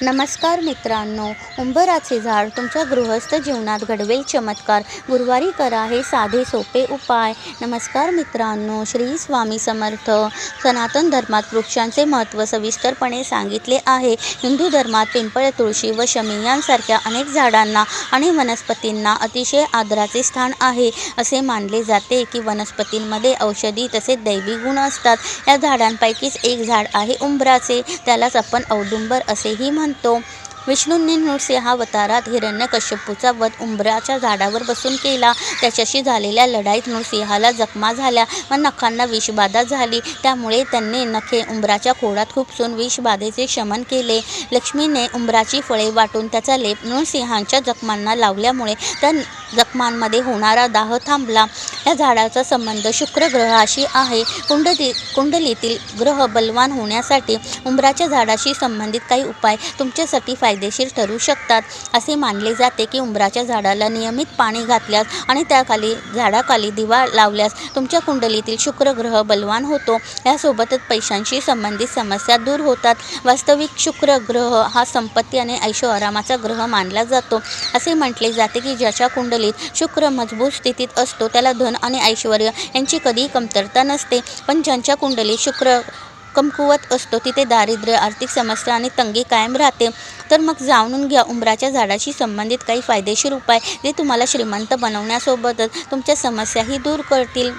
नमस्कार मित्रांनो उंबराचे झाड तुमच्या गृहस्थ जीवनात घडवेल चमत्कार. गुरुवारी करा हे साधे सोपे उपाय. नमस्कार मित्रांनो श्री स्वामी समर्थ. सनातन धर्मात वृक्षांचे महत्त्व सविस्तरपणे सांगितले आहे. हिंदू धर्मात पिंपळ तुळशी व शमी यांसारख्या अनेक झाडांना आणि वनस्पतींना अतिशय आदराचे स्थान आहे. असे मानले जाते की वनस्पतींमध्ये औषधी तसेच दैवी गुण असतात. या झाडांपैकीच एक झाड आहे उंबराचे. त्यालाच आपण औदुंबर असेही म्हणतो. म्हणतो विष्णूंनी नृसिंहावतारात हिरण्यकश्यपूचा वध उंबराच्या झाडावर बसून केला. त्याच्याशी झालेल्या लढाईत नृसिंहाला जखमा झाल्या व नखांना विषबाधा झाली. त्यामुळे त्यांनी नखे उंबराच्या खोडात खुपसून विषबाधेचे शमन केले. लक्ष्मीने उंबराची फळे वाटून त्याचा लेप नृसिंहांच्या जखमांना लावल्यामुळे त्या जखमांमध्ये होणारा दाह थांबला. या झाडाचा संबंध शुक्र ग्रहाशी आहे. कुंडली कुंडलीतील ग्रह बलवान होण्यासाठी उंबराच्या झाडाशी संबंधित काही उपाय तुमच्यासाठी फायदेशीर ठरू शकतात. असे मानले जाते की उंबराच्या झाडाला नियमित पाणी घातल्यास आणि त्याखाली झाडाखाली दिवा लावल्यास तुमच्या कुंडलीतील शुक्र ग्रह बलवान होतो. यासोबतच पैशांशी संबंधित समस्या दूर होतात. वास्तविक शुक्र ग्रह हा संपत्ती आणि ऐशोआरामाचा ग्रह मानला जातो. असे म्हटले जाते की ज्याच्या कुंडलीत शुक्र मजबूत स्थितीत असतो त्याला धन आणि ऐश्वर यांची कधीही कमतरता नसते. पण ज्यांच्या कुंडलीत शुक्र कमकुवत असतो तिथे दारिद्र्य आर्थिक समस्या आणि तंगी कायम राहते. तर मग जाणून घ्या उंबराच्या झाडाशी संबंधित काही फायदेशीर उपाय जे तुम्हाला श्रीमंत बनवण्यासोबतच तुमच्या समस्याही दूर करतील.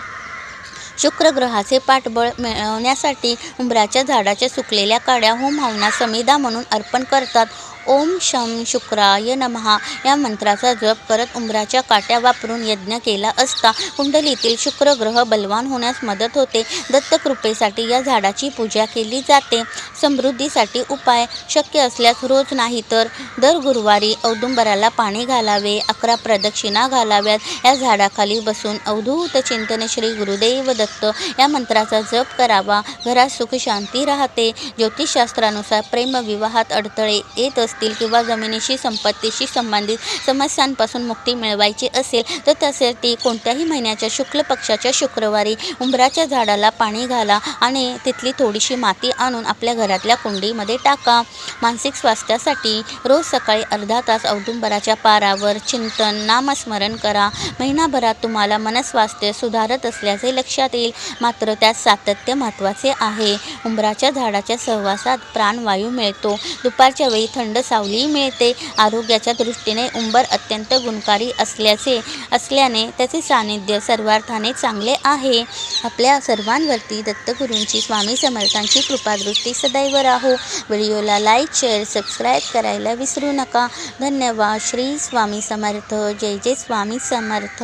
शुक्र ग्रहाचे पाठबळ मिळवण्यासाठी उंबराच्या झाडाच्या सुकलेल्या काड्या होम हवना समिधा म्हणून अर्पण करतात. ओम शम शुक्राय नमहा या मंत्राचा जप करत उंबराच्या काट्या वापरून यज्ञ केला असता कुंडलीतील शुक्र ग्रह बलवान होण्यास मदत होते. दत्तकृपेसाठी या झाडाची पूजा केली जाते. समृद्धीसाठी उपाय शक्य असल्यास रोज नाही तर दर गुरुवारी औदुंबराला पाणी घालावे अकरा प्रदक्षिणा घालाव्यात. या झाडाखाली बसून अवधूत चिंतन श्री गुरुदेव दत्त. या मंत्राचा जप करावा. घरात सुख शांती राहते. ज्योतिषशास्त्रानुसार प्रेमविवाहात अडथळे येत असतील किंवा जमिनीशी संपत्तीशी संबंधित समस्यांपासून मुक्ती मिळवायची असेल तर त्यासाठी कोणत्याही महिन्याच्या शुक्ल पक्षाच्या शुक्रवारी उंबराच्या झाडाला पाणी घाला आणि तिथली थोडीशी माती आणून आपल्या घरातल्या कुंडीमध्ये टाका. मानसिक स्वास्थ्यासाठी रोज सकाळी अर्धा तास औदुंबराच्या पारावर चिंतन नामस्मरण करा. महिनाभरात तुम्हाला मनस्वास्थ्य सुधारत असल्याचे लक्षात येईल. मात्र त्यात सातत्य महत्त्वाचे आहे. उंबराच्या झाडाच्या सहवासात प्राणवायू मिळतो. दुपारच्या वेळी थंड सावली मिळते. आरोग्याच्या दृष्टीने उंबर अत्यंत गुणकारी असल्याचे असल्याने त्याचे सानिध्य सर्वार्थाने चांगले आहे. आपल्या सर्वांवरती दत्तगुरूंची स्वामी समर्थांची कृपादृष्टी सदैव राहो. व्हिडिओला लाईक शेअर सबस्क्राईब करायला विसरू नका. धन्यवाद. श्री स्वामी समर्थ. जय जय स्वामी समर्थ.